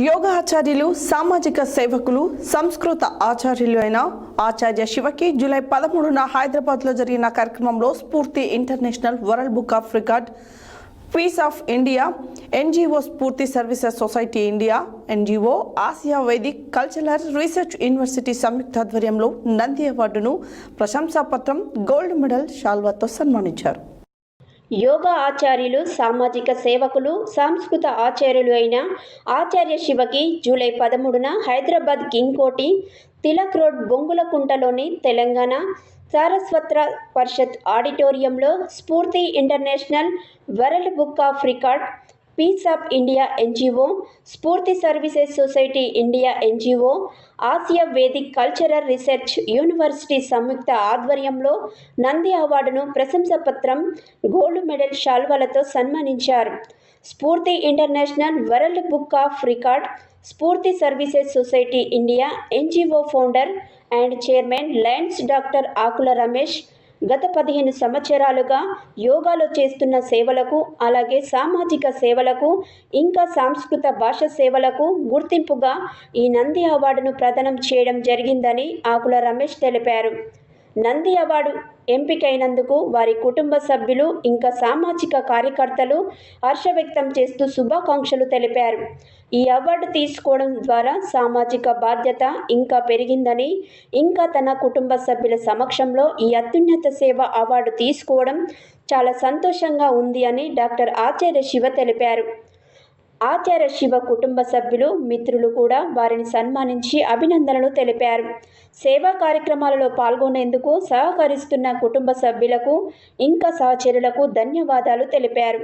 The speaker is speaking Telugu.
యోగా ఆచార్యులు సామాజిక సేవకులు సంస్కృత ఆచార్యులు అయిన ఆచార్య శివకి జూలై పదమూడున హైదరాబాద్లో జరిగిన కార్యక్రమంలో Spoorthi international world book of record peace of India NGO Spoorthi services society India NGO Asia vedic cultural research university సంయుక్త ఆధ్వర్యంలో నంది అవార్డును ప్రశంసాపత్రం గోల్డ్ మెడల్ షాల్వాతో సన్మానించారు. యోగా ఆచార్యులు సామాజిక సేవకులు సాంస్కృత ఆచార్యులు అయిన ఆచార్య శివకి జూలై పదమూడున హైదరాబాద్ కింగ్ కోటి తిలక్ రోడ్ బొంగులకుంటలోని తెలంగాణ సారస్వత్ర పరిషత్ ఆడిటోరియంలో Spoorthi international world book of record peace of India NGO Spoorthi services society India NGO Asia vedic cultural research university సంయుక్త ఆధ్వర్యంలో నంది అవార్డును ప్రశంసపత్రం గోల్డ్ మెడల్ శాల్వాలతో సన్మానించారు Spoorthi international world book of record Spoorthi services society India NGO founder and chairman Lions doctor Akula Ramesh గత పదిహేను సంవత్సరాలుగా యోగాలో చేస్తున్న సేవలకు అలాగే సామాజిక సేవలకు ఇంకా సాంస్కృత భాష సేవలకు గుర్తింపుగా ఈ నంది అవార్డును ప్రదానం చేయడం జరిగిందని ఆకుల రమేష్ తెలిపారు. నంది అవార్డు ఎంపికైనందుకు వారి కుటుంబ సభ్యులు ఇంకా సామాజిక కార్యకర్తలు హర్ష వ్యక్తం చేస్తూ శుభాకాంక్షలు తెలిపారు. ఈ అవార్డు తీసుకోవడం ద్వారా సామాజిక బాధ్యత ఇంకా పెరిగిందని ఇంకా తన కుటుంబ సభ్యుల సమక్షంలో ఈ అత్యున్నత సేవ అవార్డు తీసుకోవడం చాలా సంతోషంగా ఉంది అని డాక్టర్ ఆచార్య శివ తెలిపారు. ఆచార్య శివ కుటుంబ సభ్యులు మిత్రులు కూడా వారిని సన్మానించి అభినందనలు తెలిపారు. సేవా కార్యక్రమాలలో పాల్గొనేందుకు సహకరిస్తున్న కుటుంబ సభ్యులకు ఇంకా సహచరులకు ధన్యవాదాలు తెలిపారు.